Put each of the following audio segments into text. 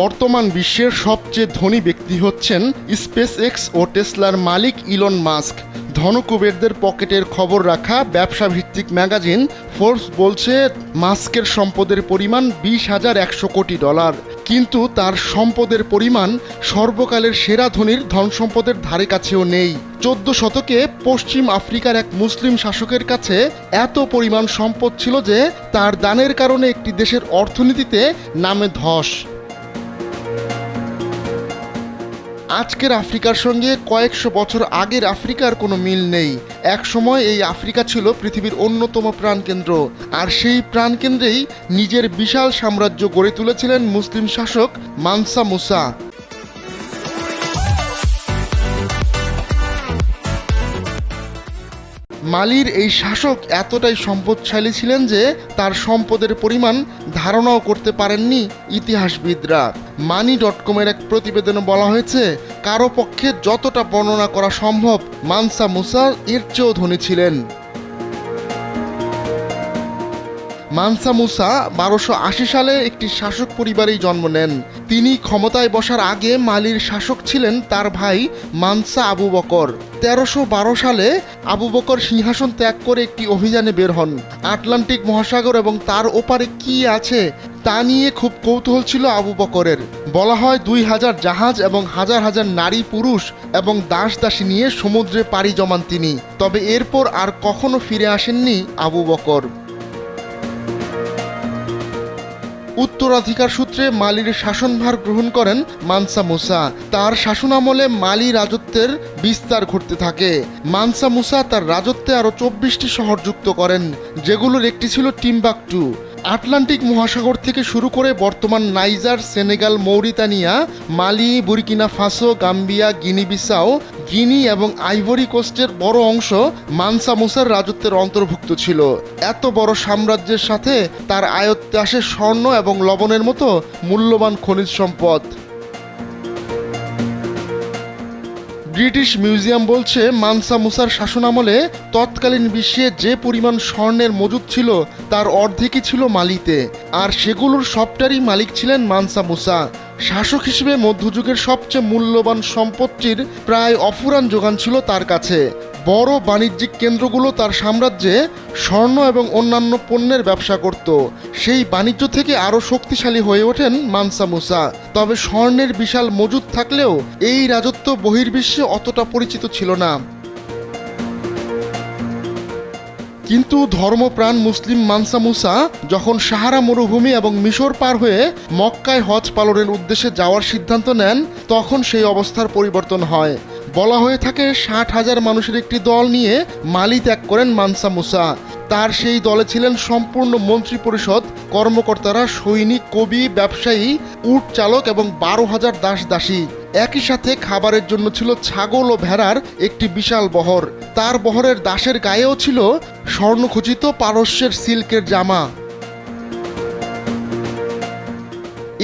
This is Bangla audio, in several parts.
বর্তমান বিশ্বের সবচেয়ে ধনী ব্যক্তি হচ্ছেন স্পেস এক্স ও টেসলার মালিক ইলন মাস্ক। ধনকুবেরদের পকেটের খবর রাখা ব্যবসা ভিত্তিক ম্যাগাজিন ফোর্বস বলছে, মাস্কের সম্পদের পরিমাণ বিশ হাজার একশো কোটি ডলার। কিন্তু তার সম্পদের পরিমাণ সর্বকালের সেরা ধনীর ধন সম্পদের ধারে কাছেও নেই। চোদ্দ শতকে পশ্চিম আফ্রিকার এক মুসলিম শাসকের কাছে এত পরিমাণ সম্পদ ছিল যে তার দানের কারণে একটি দেশের অর্থনীতিতে নামে ধস। আজকের আফ্রিকার সঙ্গে কয়েকশো বছর আগের আফ্রিকার কোনো মিল নেই। একসময় এই আফ্রিকা ছিল পৃথিবীর অন্যতম প্রাণকেন্দ্র। আর সেই প্রাণকেন্দ্রেই নিজের বিশাল সাম্রাজ্য গড়ে তুলেছিলেন মুসলিম শাসক মানসা মুসা। মালির এই শাসক এতটাই সম্পদশালী ছিলেন যে তার সম্পদের পরিমাণ ধারণাও করতে পারেননি ইতিহাসবিদরা। মানি ডট কমের এক প্রতিবেদনে বলা হয়েছে, কারও পক্ষে যতটা বর্ণনা করা সম্ভব, মানসা মুসা এর চেয়েও ধনী ছিলেন। মানসা মুসা বারোশো আশি সালে একটি শাসক পরিবারেই জন্ম নেন। তিনি ক্ষমতায় বসার আগে মালির শাসক ছিলেন তার ভাই মানসা আবু বকর। তেরোশো বারো সালে আবু বকর সিংহাসন ত্যাগ করে একটি অভিযানে বের হন। আটলান্টিক মহাসাগর এবং তার ওপারে কি আছে তা নিয়ে খুব কৌতূহল ছিল আবু বকরের। বলা হয় দুই হাজার জাহাজ এবং হাজার হাজার নারী পুরুষ এবং দাস দাসী নিয়ে সমুদ্রে পাড়ি জমান তিনি। তবে এরপর আর কখনো ফিরে আসেননি আবু বকর। উত্তরাধিকার সূত্রে মালির শাসনভার গ্রহণ করেন মানসা মুসা। তার শাসনামলে মালি রাজত্বের বিস্তার ঘটতে থাকে। মানসা মুসা তার রাজত্বে আরও চব্বিশটি শহর যুক্ত করেন, যেগুলোর একটি ছিল টিম্বাকটু। আটলান্টিক মহাসাগর থেকে শুরু করে বর্তমান Niger, Senegal, Mauritania, Mali, Burkina Faso, Gambia, Guinea Bissau, Guinea এবং আইভরি কোস্টের বড় অংশ মানসা মুসার রাজত্বের অন্তর্ভুক্ত ছিল। এত বড় সাম্রাজ্যের সাথে তার আয়ত্তে আসে স্বর্ণ এবং লবণের মতো মূল্যবান খনিজ সম্পদ। ব্রিটিশ মিউজিয়াম বলছে, মানসা মুসার শাসনামলে তৎকালীন বিশ্বে যে পরিমাণ স্বর্ণের মজুদ ছিল, তার অর্ধেকই ছিল মালিতে। আর সেগুলোর সবটারই মালিক ছিলেন মানসা মুসা। শাসক হিসেবে মধ্যযুগের সবচেয়ে মূল্যবান সম্পত্তির প্রায় অফুরান যোগান ছিল তার কাছে। বড় বাণিজ্যিক কেন্দ্রগুলো তার সাম্রাজ্যে স্বর্ণ এবং অন্যান্য পণ্যের ব্যবসা করত। সেই বাণিজ্য থেকে আরও শক্তিশালী হয়ে ওঠেন মানসা মুসা। তবে স্বর্ণের বিশাল মজুদ থাকলেও এই রাজত্ব বহির্বিশ্বে অতটা পরিচিত ছিল না। কিন্তু ধর্মপ্রাণ মুসলিম মানসা মুসা যখন সাহারা মরুভূমি এবং মিশর পার হয়ে মক্কায় হজ পালনের উদ্দেশ্যে যাওয়ার সিদ্ধান্ত নেন, তখন সেই অবস্থার পরিবর্তন হয়। বলা হয়ে থাকে ষাট হাজার মানুষের একটি দল নিয়ে মালি ত্যাগ করেন মানসা মুসা। তার সেই দলে ছিলেন সম্পূর্ণ মন্ত্রী পরিষদ, কর্মকর্তারা, সৈনিক, কবি, ব্যবসায়ী, উট চালক এবং বারো হাজার দাস দাসী। একই সাথে খাবারের জন্য ছিল ছাগল ও ভেড়ার একটি বিশাল বহর। তার বহরের দাসের গায়েও ছিল স্বর্ণখচিত পারস্যের সিল্কের জামা।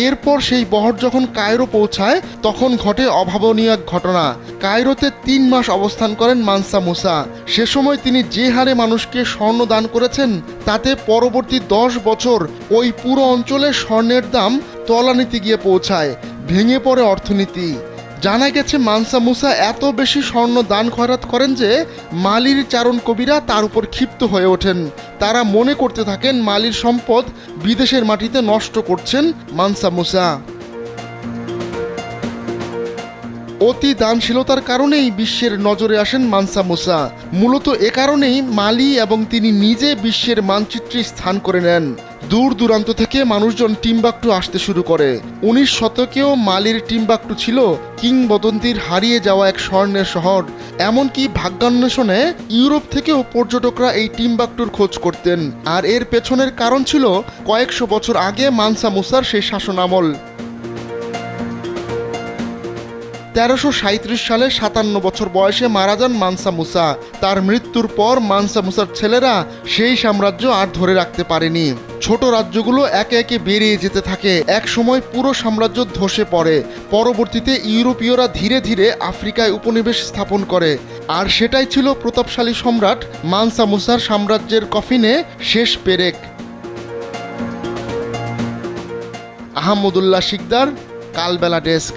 এরপর সেই বহর যখন কায়রো পৌঁছায়, তখন ঘটে অভাবনীয় ঘটনা। কায়রোতে তিন মাস অবস্থান করেন মানসা মুসা। সে সময় তিনি যে হারে মানুষকে স্বর্ণ দান করেছেন, তাতে পরবর্তী দশ বছর ওই পুরো অঞ্চলে স্বর্ণের দাম তলানিতে গিয়ে পৌঁছায়। ভেঙে পড়ে অর্থনীতি। জানা গেছে, মানসা মুসা এত বেশি স্বর্ণ দান খয়রাত করেন যে মালির চারণ কবিরা তার উপর ক্ষিপ্ত হয়ে ওঠেন। তারা মনে করতে থাকেন, মালির সম্পদ বিদেশের মাটিতে নষ্ট করছেন মানসা মুসা। অতি দানশীলতার কারণেই বিশ্বের নজরে আসেন মানসা মুসা। মূলত এ কারণেই মালি এবং তিনি নিজে বিশ্বের মানচিত্রে স্থান করে নেন। দূর দূরান্ত থেকে মানুষজন টিম্বাকটু আসতে শুরু করে। উনিশ শতকেও মালির টিম্বাকটু ছিল কিংবদন্তির হারিয়ে যাওয়া এক স্বর্ণের শহর। এমনকি ভাগ্যান্বেষণে ইউরোপ থেকেও পর্যটকরা এই টিম্বাকটুর খোঁজ করতেন। আর এর পেছনের কারণ ছিল কয়েকশো বছর আগে মানসা মুসার সেই শাসনামল। তেরোশো সালে সাতান্ন বছর বয়সে মারা যান মানসা মুসা। তার মৃত্যুর পর মানসা মুসার ছেলেরা সেই সাম্রাজ্য আর ধরে রাখতে পারেনি। ছোট রাজ্যগুলো একে একে বেরিয়ে যেতে থাকে। এক সময় পুরো সাম্রাজ্য ধসে পড়ে। পরবর্তীতে ইউরোপীয়রা ধীরে ধীরে আফ্রিকায় উপনিবেশ স্থাপন করে। আর সেটাই ছিল প্রতাপশালী সম্রাট মানসা মুসার সাম্রাজ্যের কফিনে শেষ পেরেক। আহমদুল্লাহ শিকদার, কালবেলা ডেস্ক।